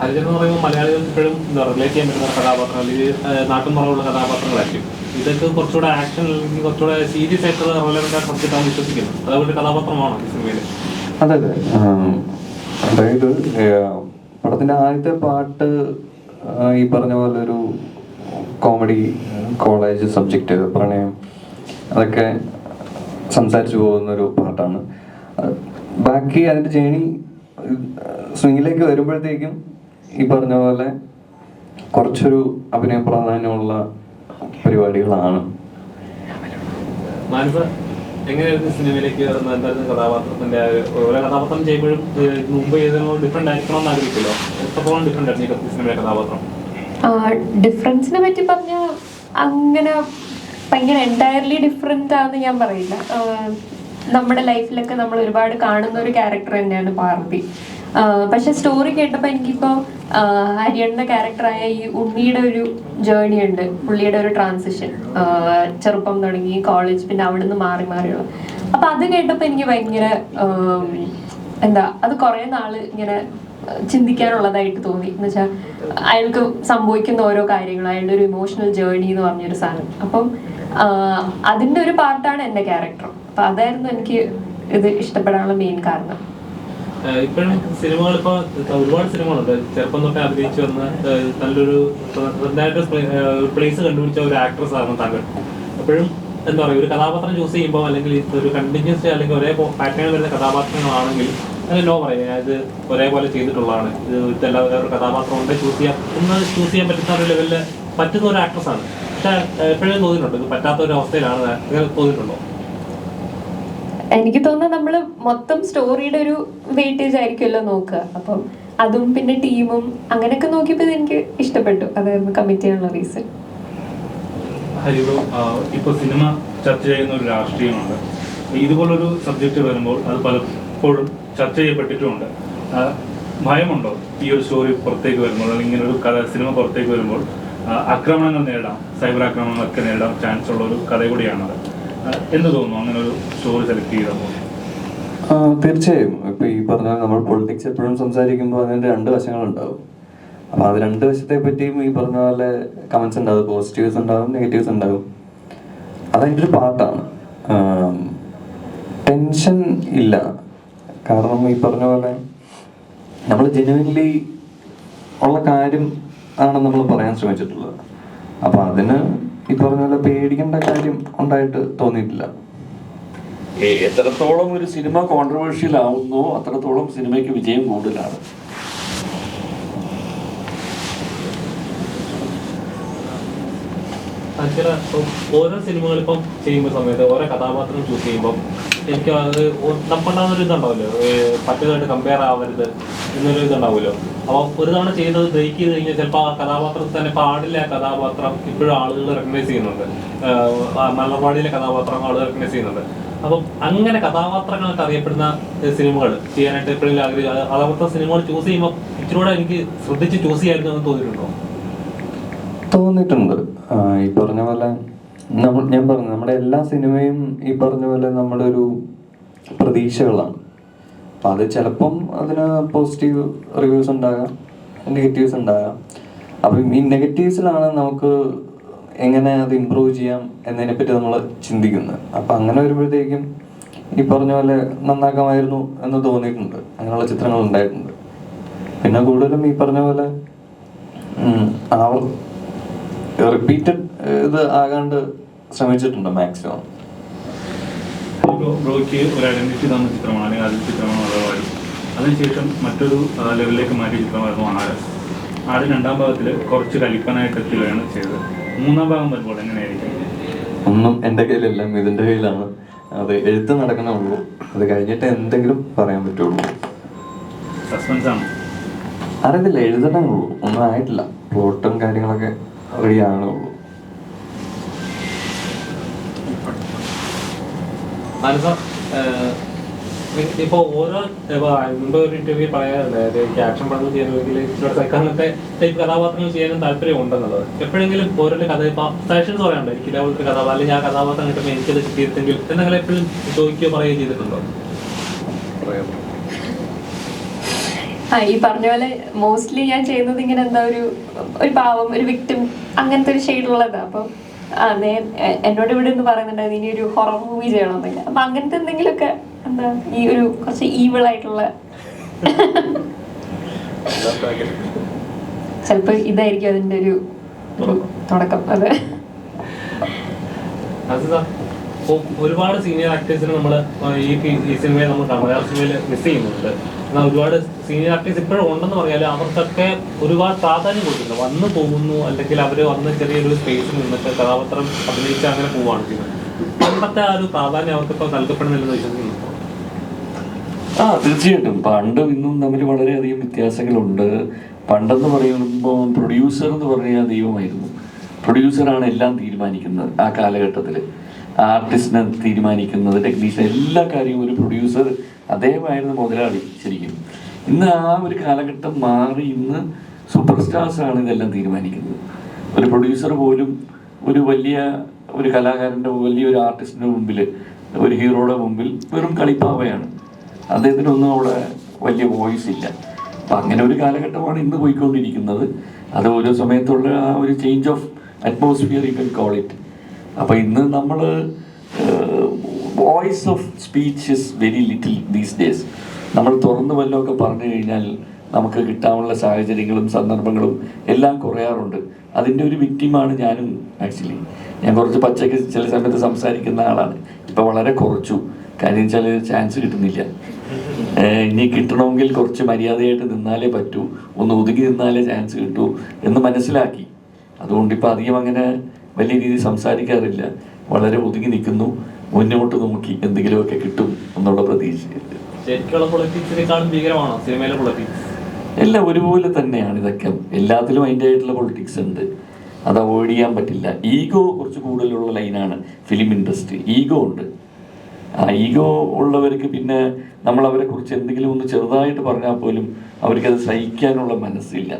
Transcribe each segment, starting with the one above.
ഹരിചന്ദ്രൻ എന്ന് പറയുമ്പോൾ മലയാളികൾക്ക് ഇപ്പോഴും എന്താ റിലേറ്റ് ചെയ്യാൻ പറ്റുന്ന കഥാപാത്രം അല്ലെങ്കിൽ നാട്ടും പുറമുള്ള കഥാപാത്രങ്ങളായിരിക്കും. ഇതൊക്കെ കുറച്ചുകൂടെ ആക്ഷൻ അല്ലെങ്കിൽ കുറച്ചുകൂടെ സീരിയസ് ആയിട്ടുള്ള ആയിട്ട് സബ്ജക്റ്റാണ് വിശ്വസിക്കുന്നത്. അതേപോലെ കഥാപാത്രമാണോ ഈ സിനിമയിൽ അതെ അതെ. അതായത് പടത്തിന്റെ ആദ്യത്തെ പാട്ട് ഈ പറഞ്ഞ പോലെ ഒരു കോമഡി കോളേജ് സബ്ജക്റ്റ് പ്രണയം അതൊക്കെ സംസാരിച്ചു പോകുന്ന ഒരു പാട്ടാണ്. ബാക്കി അതിന്റെ ജേണി സ്വിങ്ങിലേക്ക് വരുമ്പോഴത്തേക്കും ഈ പറഞ്ഞ പോലെ കുറച്ചൊരു അഭിനയ പ്രാധാന്യമുള്ള പരിപാടികളാണ്. എങ്ങനെയായിരുന്നു സിനിമയിലേക്ക് എന്തായിരുന്നു കഥാപാത്രത്തിന്റെ ഓരോ കഥാപാത്രം ചെയ്യുമ്പോഴും ഏഹ്, മുമ്പ് ഏതെങ്കിലും ഡിഫറെന്റ് ആയിരിക്കണം എന്ന് ആഗ്രഹിക്കുമല്ലോ എത്രത്തോളം ഡിഫറെന്റ് ആയിരുന്നു ഈ സിനിമയിലെ കഥാപാത്രം? ഡിഫറൻസിനെ പറ്റി പറഞ്ഞ അങ്ങനെ ഭയങ്കര എന്റയർലി ഡിഫറെന്റ് ആണെന്ന് ഞാൻ പറയില്ല. നമ്മുടെ ലൈഫിലൊക്കെ നമ്മൾ ഒരുപാട് കാണുന്ന ഒരു ക്യാരക്ടർ തന്നെയാണ് പാർവതി പക്ഷെ സ്റ്റോറി കേട്ടപ്പോൾ എനിക്കിപ്പോൾ ഹരിയണ്ണ ക്യാരക്ടറായ ഈ ഉണ്ണിയുടെ ഒരു ജേർണി ഉണ്ട്. പുള്ളിയുടെ ഒരു ട്രാൻസിഷൻ ചെറുപ്പം തുടങ്ങി കോളേജ് പിന്നെ അവിടെ നിന്ന് മാറി മാറിയുള്ള അപ്പം അത് കേട്ടപ്പോൾ എനിക്ക് ഭയങ്കര എന്താ അത് കുറേ നാൾ ഇങ്ങനെ ചിന്തിക്കാനുള്ളതായിട്ട് തോന്നി. എന്ന് വെച്ചാൽ അയാൾക്ക് സംഭവിക്കുന്ന ഓരോ കാര്യങ്ങൾ അയാളുടെ ഒരു ഇമോഷണൽ ജേർണി എന്ന് പറഞ്ഞൊരു സാധനം. അപ്പം അതിന്റെ ഒരു പാർട്ടാണ് എന്റെ ക്യാരക്ടർ അപ്പൊ അതായിരുന്നു എനിക്ക് ഇത് ഇഷ്ടപ്പെടാനുള്ള മെയിൻ കാരണം. ഇപ്പോഴും സിനിമകൾ ഒരുപാട് സിനിമകളുണ്ട്. ചെറുപ്പം തൊട്ടേ അഭിനയിച്ചു വന്ന നല്ലൊരു സ്വന്തമായിട്ട് പ്ലേസ് കണ്ടുപിടിച്ച ഒരു ആക്ട്രസ് ആണ് താങ്കൾ. എന്താ പറയുക ഒരു കഥാപാത്രം ചെയ്യുമ്പോൾ അല്ലെങ്കിൽ ഒരു കണ്ടിന്യൂസ് അല്ലെങ്കിൽ ഒരേ കഥാപാത്രങ്ങളാണെങ്കിൽ നോ ഇത് ഒരേപോലെ ചെയ്തിട്ടുള്ളതാണ്. ഇത് കഥാപാത്രം ചെയ്യാൻ പറ്റുന്ന ഒരു പറ്റുന്ന ഒരു ആക്ട്രസ് ആണ്. പറ്റാത്ത ഒരു അവസ്ഥയിലാണ് എനിക്ക് തോന്നുന്നത് നമ്മൾ മൊത്തം സ്റ്റോറിയുടെ ഒരു വെയിറ്റേജ് ആയിരിക്കുമല്ലോ നോക്കുക. അപ്പം അതും പിന്നെ ടീമും അങ്ങനെയൊക്കെ നോക്കിയപ്പോൾ എനിക്ക് ഇഷ്ടപ്പെട്ടു. അതായിരുന്നു കമ്മിറ്റ് ചെയ്യാനുള്ള റീസൺ ഇപ്പോൾ സിനിമ ചർച്ച ചെയ്യുന്ന ഒരു രാഷ്ട്രീയമുണ്ട്. ഇതുപോലൊരു സബ്ജക്റ്റ് വരുമ്പോൾ അത് പലപ്പോഴും ചർച്ച ചെയ്യപ്പെട്ടിട്ടുമുണ്ട്. ഭയമുണ്ടോ ഈ ഒരു സ്റ്റോറി പുറത്തേക്ക് വരുമ്പോൾ? അല്ലെങ്കിൽ ഇങ്ങനെ ഒരു കഥ സിനിമ പുറത്തേക്ക് വരുമ്പോൾ ആക്രമണങ്ങൾ നേരിടാം സൈബർ ആക്രമണങ്ങളൊക്കെ നേരിടാൻ ചാൻസ് ഉള്ള ഒരു കഥ കൂടിയാണത്. ആ, എന്ത് തോന്നുന്നു അങ്ങനെ ഒരു സ്റ്റോറി സെലക്ട് ചെയ്തപ്പോൾ തീർച്ചയായും. ഇപ്പൊ ഈ പറഞ്ഞ നമ്മൾ പൊളിറ്റിക്സ് എപ്പോഴും സംസാരിക്കുമ്പോൾ അതിന്റെ രണ്ട് വശങ്ങളുണ്ടാവും. അപ്പൊ അത് രണ്ട് വശത്തെ പറ്റിയും ഈ പറഞ്ഞ പോലെ കമന്റ്സ് ഉണ്ടാവും പോസിറ്റീവ്സ് ഉണ്ടാവും നെഗറ്റീവ്സ് ഉണ്ടാവും. അതതിന്റെ ഒരു പാർട്ടാണ് ടെൻഷൻ ഇല്ല. കാരണം ഈ പറഞ്ഞ പോലെ നമ്മൾ ജെനുവിൻലി ഉള്ള കാര്യം ആണ് നമ്മൾ പറയാൻ ശ്രമിച്ചിട്ടുള്ളത്. അപ്പൊ അതിന് ഈ പറഞ്ഞ പോലെ പേടിക്കേണ്ട കാര്യം ഉണ്ടായിട്ട് തോന്നിയിട്ടില്ല. എത്രത്തോളം ഒരു സിനിമ കോൺട്രവേഴ്ഷ്യൽ ആവുന്നോ അത്രത്തോളം സിനിമയ്ക്ക് വിജയം കൂടുതലാണ്. ഓരോ സിനിമകൾ ചെയ്യുമ്പോൾ സമയത്ത് ഓരോ കഥാപാത്രം ചൂസ് ചെയ്യുമ്പോൾ എനിക്ക് അത് നമുക്കുണ്ടാകുന്ന ഒരു ഇതുണ്ടാവുമല്ലോ മറ്റേതായിട്ട് കമ്പയർ ആവരുത് എന്നൊരു ഇതുണ്ടാവുമല്ലോ അപ്പോൾ ഒരു തവണ ചെയ്യുന്നത് ബ്രേക്ക് ചെയ്ത് കഴിഞ്ഞാൽ ചിലപ്പോൾ ആ കഥാപാത്രത്തിൽ തന്നെ പാടില്ല കഥാപാത്രം ഇപ്പോഴും ആളുകൾ റെക്കഗ്നൈസ് ചെയ്യുന്നുണ്ട്. മലർവാടിയിലെ കഥാപാത്രം ആളുകൾ റെക്കഗ്നൈസ് ചെയ്യുന്നുണ്ട്. അപ്പം അങ്ങനെ കഥാപാത്രങ്ങൾക്ക് അറിയപ്പെടുന്ന സിനിമകൾ ചെയ്യാനായിട്ട് എപ്പോഴും ആഗ്രഹിച്ചു അതവിടുത്തെ സിനിമകൾ ചൂസ് ചെയ്യുമ്പോൾ ഇച്ചിരൂടെ എനിക്ക് ശ്രദ്ധിച്ച് ചൂസ് ചെയ്യായിരുന്നു എന്ന് തോന്നിയിട്ടുണ്ടോ? തോന്നിയിട്ടുണ്ട്. ഈ പറഞ്ഞ പോലെ നമ്മൾ ഞാൻ പറഞ്ഞു നമ്മുടെ എല്ലാ സിനിമയും ഈ പറഞ്ഞ പോലെ നമ്മുടെ ഒരു പ്രതീക്ഷകളാണ്. അപ്പം അത് ചിലപ്പം അതിന് പോസിറ്റീവ് റിവ്യൂസ് ഉണ്ടാകാം നെഗറ്റീവ്സ് ഉണ്ടാകാം. അപ്പം ഈ നെഗറ്റീവ്സിലാണ് നമുക്ക് എങ്ങനെ അത് ഇമ്പ്രൂവ് ചെയ്യാം എന്നതിനെ പറ്റി നമ്മൾ ചിന്തിക്കുന്നത്. അപ്പം അങ്ങനെ വരുമ്പോഴത്തേക്കും ഈ പറഞ്ഞ പോലെ നന്നാക്കാമായിരുന്നു എന്ന് തോന്നിയിട്ടുണ്ട്. അങ്ങനെയുള്ള ചിത്രങ്ങൾ ഉണ്ടായിട്ടുണ്ട്. പിന്നെ കൂടുതലും ഈ പറഞ്ഞ പോലെ ആവർ റിപ്പീറ്റഡ് ഇത് ആകാണ്ട് ശ്രമിച്ചിട്ടുണ്ട് മാക്സിമം ബ്രോയ്ക്ക് ഒരു ഐഡന്റിറ്റി തന്ന ചിത്രമാണ് അല്ലെങ്കിൽ ആദ്യ ചിത്രമാണ് മലയാളി അതിനുശേഷം മറ്റൊരു ലെവലിലേക്ക് മാറ്റിയ ചിത്രമായിരുന്നു ആട് ആട് രണ്ടാം ഭാഗത്തിൽ കുറച്ച് കലിപ്പനായിട്ട് എത്തുകയാണ് ചെയ്തത്. മൂന്നാം ഭാഗം വരുമ്പോൾ എങ്ങനെയായിരിക്കും? ഒന്നും എന്റെ കയ്യിലല്ല ഇതിന്റെ കയ്യിലാണ്. അത് എഴുത്ത് നടക്കണമുള്ളൂ അത് കഴിഞ്ഞിട്ട് എന്തെങ്കിലും പറയാൻ പറ്റുള്ളൂ. സസ്പെൻസ് ആണ്. അറിയത്തില്ല എഴുതണേ ഉള്ളൂ. ഒന്നും ആയിട്ടില്ല. പ്ലോട്ടും കാര്യങ്ങളൊക്കെ മനസ്സ ഇപ്പൊ ഓരോ മുമ്പ് ഒരു ഇന്റർവ്യൂ പറയാറുണ്ട് എനിക്ക് ആക്ഷൻ പടങ്ങൾ ചെയ്യണമെങ്കിൽ അങ്ങനത്തെ ടൈപ്പ് കഥാപാത്രങ്ങൾ ചെയ്യാനും താല്പര്യം ഉണ്ടെന്നുള്ളത് എപ്പോഴെങ്കിലും ഓരോ കഥ ഇപ്പൊ സജഷൻസ് പറയാറുണ്ട് എനിക്ക് ഇതേപോലത്തെ കഥാപാത്രം അല്ലെങ്കിൽ ആ കഥാപാത്രം കിട്ടുമ്പോൾ എനിക്കത് കിട്ടിയിരുന്നെങ്കിൽ എന്നങ്ങനെ എപ്പോഴും ചോദിക്കുകയോ പറയുകയോ ചെയ്തിട്ടുണ്ടോ? ആ ഈ പറഞ്ഞ പോലെ മോസ്റ്റ്ലി ഞാൻ ചെയ്യുന്നത് ഇങ്ങനെ എന്താ ഒരു ഒരു പാവം ഒരു വിക്ടിം അങ്ങനത്തെ ഒരു ഷെയ്ഡുള്ളതാ അപ്പം ആ നേ എന്നോട് ഇവിടെ നിന്ന് പറയുന്നുണ്ടായിരുന്നു ഇനി ഒരു ഹൊറർ മൂവി ചെയ്യണമെന്നൊക്കെ. അപ്പൊ അങ്ങനത്തെ എന്തെങ്കിലുമൊക്കെ എന്താ ഈ ഒരു കുറച്ച് ഈവിൾ ആയിട്ടുള്ള ചിലപ്പോ ഇതായിരിക്കും അതിന്റെ ഒരു തുടക്കം. അതെ ഒരുപാട് സീനിയർ ആക്ടേഴ്സിനെ നമ്മൾ ഈ സിനിമയെ നമ്മൾ മലയാള സിനിമയിൽ മിസ് ചെയ്യുന്നുണ്ട്. എന്നാൽ ഒരുപാട് സീനിയർ ആർട്ടിസ്റ്റ് ഇപ്പോഴും ഉണ്ടെന്ന് പറഞ്ഞാൽ അവർക്കൊക്കെ ഒരുപാട് പ്രാധാന്യം കൊടുക്കുന്നുണ്ട് വന്നു പോകുന്നു അല്ലെങ്കിൽ അവർ വന്ന് ചെറിയൊരു സ്പേസിൽ നിന്നിട്ട് കഥാപാത്രം അഭിനയിച്ച് അങ്ങനെ പോവുകയാണ് പണ്ടത്തെ ആ ഒരു പ്രാധാന്യം അവർക്കിപ്പോൾ നൽകപ്പെടുന്നില്ലെന്ന് വിശ്വസിക്കുന്നു ആ തീർച്ചയായിട്ടും. പണ്ടും ഇന്നും തമ്മിൽ വളരെയധികം വ്യത്യാസങ്ങളുണ്ട്. പണ്ടെന്ന് പറയുമ്പോൾ പ്രൊഡ്യൂസർ എന്ന് പറഞ്ഞാൽ ദൈവമായിരുന്നു. പ്രൊഡ്യൂസറാണ് എല്ലാം തീരുമാനിക്കുന്നത് ആ കാലഘട്ടത്തിൽ. ആർട്ടിസ്റ്റിനെ തീരുമാനിക്കുന്നത് ടെക്നീഷ്യൻ എല്ലാ കാര്യവും ഒരു പ്രൊഡ്യൂസർ അദ്ദേഹമായിരുന്നു മുതലാളി ശരിക്കും. ഇന്ന് ആ ഒരു കാലഘട്ടം മാറി ഇന്ന് സൂപ്പർ സ്റ്റാർസ് ആണ് ഇതെല്ലാം തീരുമാനിക്കുന്നത്. ഒരു പ്രൊഡ്യൂസർ പോലും ഒരു വലിയ ഒരു കലാകാരന്റെ വലിയ ഒരു ആർട്ടിസ്റ്റിന്റെ മുമ്പിൽ ഒരു ഹീറോയുടെ മുമ്പിൽ വെറും കളിപ്പാവയാണ്. അദ്ദേഹത്തിനൊന്നും അവിടെ വലിയ വോയിസ് ഇല്ല. അപ്പം അങ്ങനെ ഒരു കാലഘട്ടമാണ് ഇന്ന് പോയിക്കൊണ്ടിരിക്കുന്നത്. അത് ഓരോ സമയത്തുള്ള ആ ഒരു change of atmosphere you can call it അപ്പോൾ ഇന്ന് നമ്മൾ voice of speech is very little these days നമ്മൾ തുറന്നു വല്ലതൊക്കെ പറഞ്ഞു കഴിഞ്ഞാൽ നമുക്ക് കിട്ടാനുള്ള സാഹചര്യങ്ങളും സന്ദർഭങ്ങളും എല്ലാം കുറയാറുണ്ട്. അതിന്റെ ഒരു വിക്റ്റിമാണ് ഞാനും ആക്ച്വലി ഞാൻ കുറച്ച് പച്ചയ്ക്ക് ചില സമയത്ത് സംസാരിക്കുന്ന ആളാണ്. ഇപ്പം വളരെ കുറച്ചു. കാര്യം വെച്ചാൽ ചാൻസ് കിട്ടുന്നില്ല. ഇനി കിട്ടണമെങ്കിൽ കുറച്ച് മര്യാദയായിട്ട് നിന്നാലേ പറ്റൂ. ഒന്ന് ഒതുങ്ങി നിന്നാലേ ചാൻസ് കിട്ടൂ എന്ന് മനസ്സിലാക്കി. അതുകൊണ്ട് ഇപ്പം അധികം അങ്ങനെ വലിയ രീതിയിൽ സംസാരിക്കാറില്ല. വളരെ ഒതുങ്ങി നിൽക്കുന്നു. മുന്നോട്ട് നോക്കി എന്തെങ്കിലുമൊക്കെ കിട്ടും എന്നുള്ള പ്രതീക്ഷ ശരിക്കുള്ള സിനിമയിലെ പൊളിറ്റിക്സ് എല്ലാം ഒരുപോലെ തന്നെയാണ് ഇതൊക്കെ. എല്ലാത്തിലും അതിന്റെ ആയിട്ടുള്ള പൊളിറ്റിക്സ് ഉണ്ട്. അത് അവോയ്ഡ് ചെയ്യാൻ പറ്റില്ല. ഈഗോ കുറച്ച് കൂടുതലുള്ള ലൈനാണ് ഫിലിം ഇൻഡസ്ട്രി ഈഗോ ഉണ്ട്. ആ ഈഗോ ഉള്ളവർക്ക് പിന്നെ നമ്മൾ അവരെ കുറിച്ച് എന്തെങ്കിലും ഒന്ന് ചെറുതായിട്ട് പറഞ്ഞാൽ പോലും അവർക്കത് സഹിക്കാനുള്ള മനസ്സില്ല.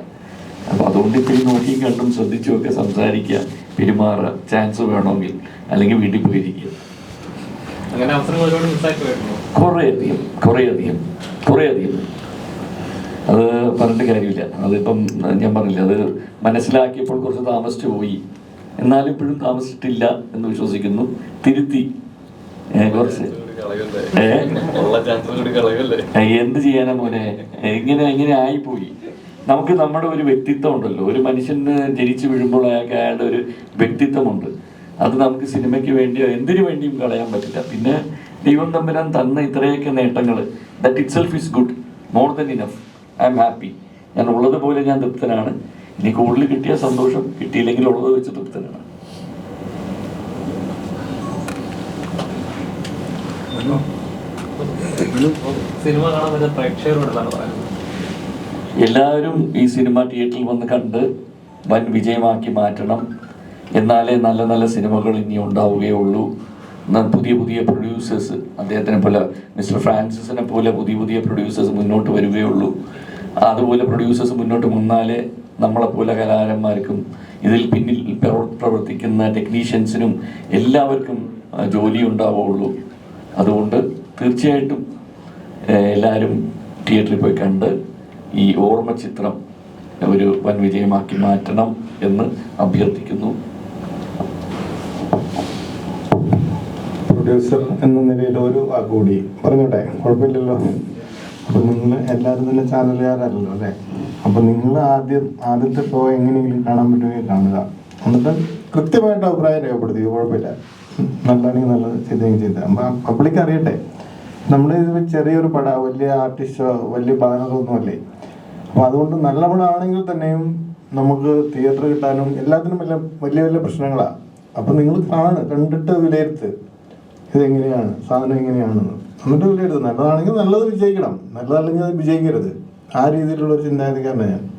അപ്പോൾ അതുകൊണ്ട് ഇത്തിരി നോക്കിയും കണ്ടും ശ്രദ്ധിച്ചും ഒക്കെ സംസാരിക്കുക. പെരുമാറുക. ചാൻസ് വേണമെങ്കിൽ. അല്ലെങ്കിൽ വീട്ടിൽ പോയിരിക്കുക. അങ്ങനെ അവസരങ്ങൾ ഒരുപാട് മിസ്സാക്കി വരുന്നു കുറേയധികം കുറേയധികം കുറേയധികം. അത് പറഞ്ഞിട്ട് കാര്യമില്ല. അതിപ്പം ഞാൻ പറഞ്ഞില്ല അത് മനസ്സിലാക്കിയപ്പോൾ കുറച്ച് താമസിച്ചു പോയി. എന്നാലും ഇപ്പോഴും താമസിച്ചിട്ടില്ല എന്ന് വിശ്വസിക്കുന്നു. തിരുത്തി. കുറച്ച്. എന്ത് ചെയ്യാനാ മോനെ? ഇങ്ങനെ ഇങ്ങനെ ആയിപ്പോയി? നമുക്ക് നമ്മുടെ ഒരു വ്യക്തിത്വം ഉണ്ടല്ലോ. ഒരു മനുഷ്യന് ജനിച്ചു വീഴുമ്പോൾ അയാൾക്ക് അയാളുടെ ഒരു വ്യക്തിത്വമുണ്ട്. അത് നമുക്ക് സിനിമയ്ക്ക് വേണ്ടിയോ എന്തിനു വേണ്ടിയും കളയാൻ പറ്റില്ല. പിന്നെ ദൈവം തമ്പുരാൻ തന്ന ഇത്രയൊക്കെ നേട്ടങ്ങൾ that itself is good more than enough I'm happy ഞാൻ ഉള്ളതുപോലെ ഞാൻ തൃപ്തനാണ്. ഇനി കൂടുതൽ കിട്ടിയ സന്തോഷം കിട്ടിയില്ലെങ്കിൽ ഉള്ളത് വെച്ച് തൃപ്തനാണ്. സിനിമ കാണാൻ വരുന്ന പ്രേക്ഷകരോട് എന്താണ് പറയുന്നത്? എല്ലാവരും ഈ സിനിമ തിയേറ്ററിൽ വന്ന് കണ്ട് വൻ വിജയമാക്കി മാറ്റണം. എന്നാലേ നല്ല നല്ല സിനിമകൾ ഇനി ഉണ്ടാവുകയുള്ളൂ. പുതിയ പുതിയ പ്രൊഡ്യൂസേഴ്സ് അദ്ദേഹത്തിനെ പോലെ മിസ്റ്റർ ഫ്രാൻസിസിനെ പോലെ പുതിയ പുതിയ പ്രൊഡ്യൂസേഴ്സ് മുന്നോട്ട് വരികയുള്ളൂ. അതുപോലെ പ്രൊഡ്യൂസേഴ്സ് മുന്നോട്ട് വന്നാലേ നമ്മളെപ്പോലെ കലാകാരന്മാർക്കും ഇതിൽ പിന്നിൽ പ്രവർത്തിക്കുന്ന ടെക്നീഷ്യൻസിനും എല്ലാവർക്കും ജോലി ഉണ്ടാവുകയുള്ളൂ. അതുകൊണ്ട് തീർച്ചയായിട്ടും എല്ലാവരും തിയേറ്ററിൽ പോയി കണ്ട് ഈ ഓർമ്മ ചിത്രം ഒരു വൻ വിജയമാക്കി മാറ്റണം എന്ന് അഭ്യർത്ഥിക്കുന്നു. പ്രൊഡ്യൂസർ എന്ന നിലയിൽ ഒരു വാക്ക് കൂടി. പറഞ്ഞോട്ടെ കുഴപ്പമില്ലല്ലോ. അപ്പം നിങ്ങൾ എല്ലാവരും തന്നെ ചാനലുകാരല്ലോ അല്ലേ? അപ്പം നിങ്ങൾ ആദ്യം ആദ്യത്തെ ഷോ എങ്ങനെയെങ്കിലും കാണാൻ പറ്റുമെങ്കിൽ കാണുക. എന്നിട്ട് കൃത്യമായിട്ട് അഭിപ്രായം രേഖപ്പെടുത്തി കുഴപ്പമില്ല. നല്ലതാണെങ്കിൽ നല്ലത് ചെയ്തെങ്കിൽ ചെയ്ത. പബ്ലിക് അറിയട്ടെ. നമ്മുടെ ഇത് ചെറിയൊരു പട വലിയ ആർട്ടിസ്റ്റോ വലിയ ബാനറൊന്നും അല്ലേ? അപ്പോൾ അതുകൊണ്ട് നല്ല പടമാണെങ്കിൽ തന്നെയും നമുക്ക് തിയേറ്റർ കിട്ടാനും എല്ലാത്തിനും വലിയ വലിയ വലിയ പ്രശ്നങ്ങളാണ് അപ്പം നിങ്ങൾ കാണുക കണ്ടിട്ട് വിലയിരുത്ത്. ഇതെങ്ങനെയാണ്? സാധനം എങ്ങനെയാണെന്ന്. എന്നിട്ട് വിലയിരുത്തും നല്ലതാണെങ്കിൽ നല്ലത് വിജയിക്കണം. നല്ലതല്ലെങ്കിൽ അത് വിജയിക്കരുത്. ആ രീതിയിലുള്ള ഒരു ചിന്താഗതിക്കാരനാണ് ഞാൻ.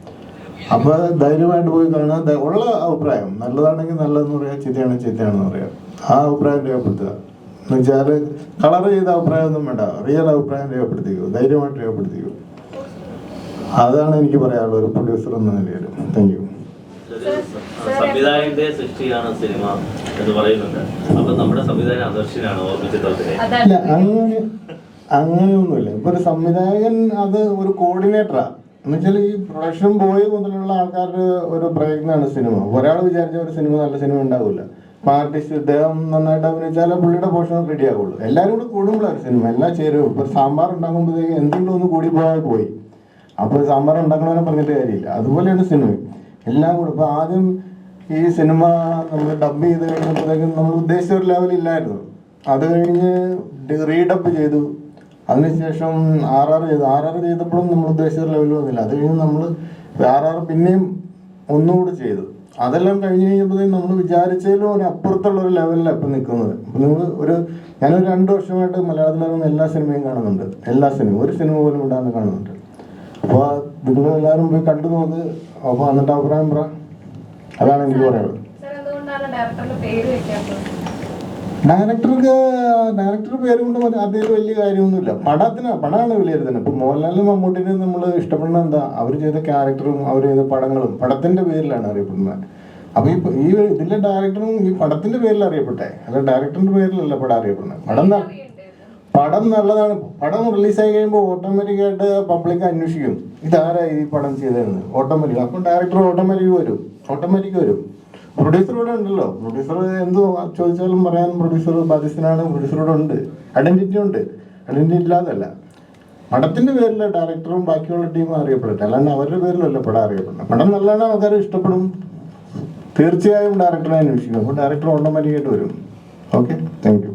അപ്പോൾ ധൈര്യമായിട്ട് പോയി കാണുക. ധൈ- ഉള്ള അഭിപ്രായം. നല്ലതാണെങ്കിൽ നല്ലതെന്ന് പറയാം. ചീത്തയാണെങ്കിൽ ചീത്തയാണെന്ന് പറയാം. ആ അഭിപ്രായം രേഖപ്പെടുത്തുക. എന്ന് വെച്ചാൽ കളർ ചെയ്ത അഭിപ്രായമൊന്നും വേണ്ട. റിയൽ അഭിപ്രായം രേഖപ്പെടുത്തിക്കൂ. ധൈര്യമായിട്ട് രേഖപ്പെടുത്തിക്കൂ. അതാണ് എനിക്ക് പറയാനുള്ളത്. ഒരു പ്രൊഡ്യൂസർ എന്ന നിലയിൽ താങ്ക് യു സംവിധായകന്റെ സൃഷ്ടിയാണ് സിനിമ എന്ന് പറയുന്നുണ്ട്. അപ്പൊ നമ്മുടെ സംവിധായകൻ ആദർശനാണ് ഓർമ്മ ചിത്രത്തിലെ അല്ല അങ്ങനെ അങ്ങനെയൊന്നുമില്ല. ഇപ്പൊ ഒരു സംവിധായകൻ അത് ഒരു കോർഡിനേറ്ററാ എന്നുവെച്ചാൽ ഈ പ്രൊഡക്ഷൻ ബോയ് മുതലുള്ള ആൾക്കാരുടെ ഒരു പ്രയത്നമാണ് സിനിമ. ഒരാൾ വിചാരിച്ച ഒരു സിനിമ നല്ല സിനിമ ഉണ്ടാവില്ല. ഇപ്പൊ ആർട്ടിസ്റ്റ് ഇദ്ദേഹം നന്നായിട്ട് അഭിനയിച്ചാലേ പുള്ളിയുടെ പോഷൻ റെഡി ആവുള്ളൂ. എല്ലാവരും കൂടെ കൂടുമ്പോഴാണ് സിനിമ. എല്ലാം ചേരും ഇപ്പൊ സാമ്പാർ ഉണ്ടാക്കുമ്പോഴത്തേക്ക് എന്തെങ്കിലും ഒന്ന് കൂടി പോയാൽ പോയി. അപ്പൊ സാമ്പാർ ഉണ്ടാക്കണമെന്ന് പറഞ്ഞിട്ട് കാര്യമില്ല. അതുപോലെയാണ് സിനിമ എല്ലാം കൂടെ. ഇപ്പൊ ആദ്യം ഈ സിനിമ നമ്മൾ ഡബ് ചെയ്ത് കഴിഞ്ഞപ്പോഴത്തേക്കും നമ്മൾ ഉദ്ദേശിച്ച ഒരു ലെവൽ ഇല്ലായിരുന്നു. അത് കഴിഞ്ഞ് റീഡബ് ചെയ്തു. അതിനുശേഷം ആർ ആർ ചെയ്തു. ആർ ആർ ചെയ്തപ്പോഴും നമ്മൾ ഉദ്ദേശിച്ച ഒരു ലെവൽ വന്നില്ല. അത് കഴിഞ്ഞ് നമ്മൾ ആർ ആർ പിന്നെയും ഒന്നുകൂടി ചെയ്തു. അതെല്ലാം കഴിഞ്ഞ് കഴിഞ്ഞപ്പോഴത്തേക്കും നമ്മൾ വിചാരിച്ചതിലും ഒരു അപ്പുറത്തുള്ള ഒരു ലെവലിലാണ് ഇപ്പം നിൽക്കുന്നത്. നിങ്ങൾ ഒരു ഞാനൊരു രണ്ട് വർഷമായിട്ട് മലയാളത്തിലിറങ്ങുന്ന എല്ലാ സിനിമയും കാണുന്നുണ്ട്. എല്ലാ സിനിമയും ഒരു സിനിമ പോലും ഇടാതെ കാണുന്നുണ്ട്. അപ്പോൾ നിങ്ങൾ എല്ലാവരും പോയി കണ്ടു നോക്ക്. അപ്പോൾ എന്നിട്ട് അഭിപ്രായം പറ. അതാണ് എനിക്ക് പറയുന്നത് ഡയറക്ടർക്ക് ഡയറക്ടർ പേര് കൊണ്ട് അതിൽ വലിയ കാര്യമൊന്നുമില്ല. പടത്തിന് പടമാണ് വിലയിരുത്തുന്നത്. ഇപ്പൊ മോഹൻലാലിനും മമ്മൂട്ടിനും നമ്മൾ ഇഷ്ടപ്പെടുന്നത് എന്താ? അവർ ചെയ്ത ക്യാരക്ടറും അവർ ചെയ്ത പടങ്ങളും പടത്തിന്റെ പേരിലാണ് അറിയപ്പെടുന്നത്. അപ്പൊ ഈ ഈ ഇതിലെ ഡയറക്ടറും ഈ പടത്തിന്റെ പേരിൽ അറിയപ്പെട്ടെ അല്ല ഡയറക്ടറിന്റെ പേരിലല്ല പടം അറിയപ്പെടുന്നത്. പടം പടം നല്ലതാണ്. പടം റിലീസായി കഴിയുമ്പോൾ ഓട്ടോമാറ്റിക് ആയിട്ട് പബ്ലിക് അന്വേഷിക്കും. ഇതാരാ ഈ പടം ചെയ്തതെന്ന്. ഓട്ടോമാറ്റിക്. അപ്പം ഡയറക്ടർ ഓട്ടോമാറ്റിക് വരും. ഓട്ടോമാറ്റിക് വരും. പ്രൊഡ്യൂസർ ഇവിടെ ഉണ്ടല്ലോ. പ്രൊഡ്യൂസർ എന്തോ ചോദിച്ചാലും പറയാൻ പ്രൊഡ്യൂസർ ബാധ്യസ്ഥനാണ്. പ്രൊഡ്യൂസർ ഇവിടെ ഉണ്ട്. ഐഡന്റിറ്റി ഉണ്ട്. ഐഡന്റിറ്റി ഇല്ലാതല്ല. പടത്തിന്റെ പേരിൽ ഡയറക്ടറും ബാക്കിയുള്ള ടീമും അറിയപ്പെടട്ടെ. അല്ലാണ്ട് അവരുടെ പേരിലല്ല പടം അറിയപ്പെടുന്നത്. പടം നല്ലതാണ്. ആൾക്കാർ ഇഷ്ടപ്പെടും. തീർച്ചയായും ഡയറക്ടറെ അന്വേഷിക്കും. അപ്പോൾ ഡയറക്ടർ ഓട്ടോമാറ്റിക്കായിട്ട് വരും. ഓക്കെ. താങ്ക്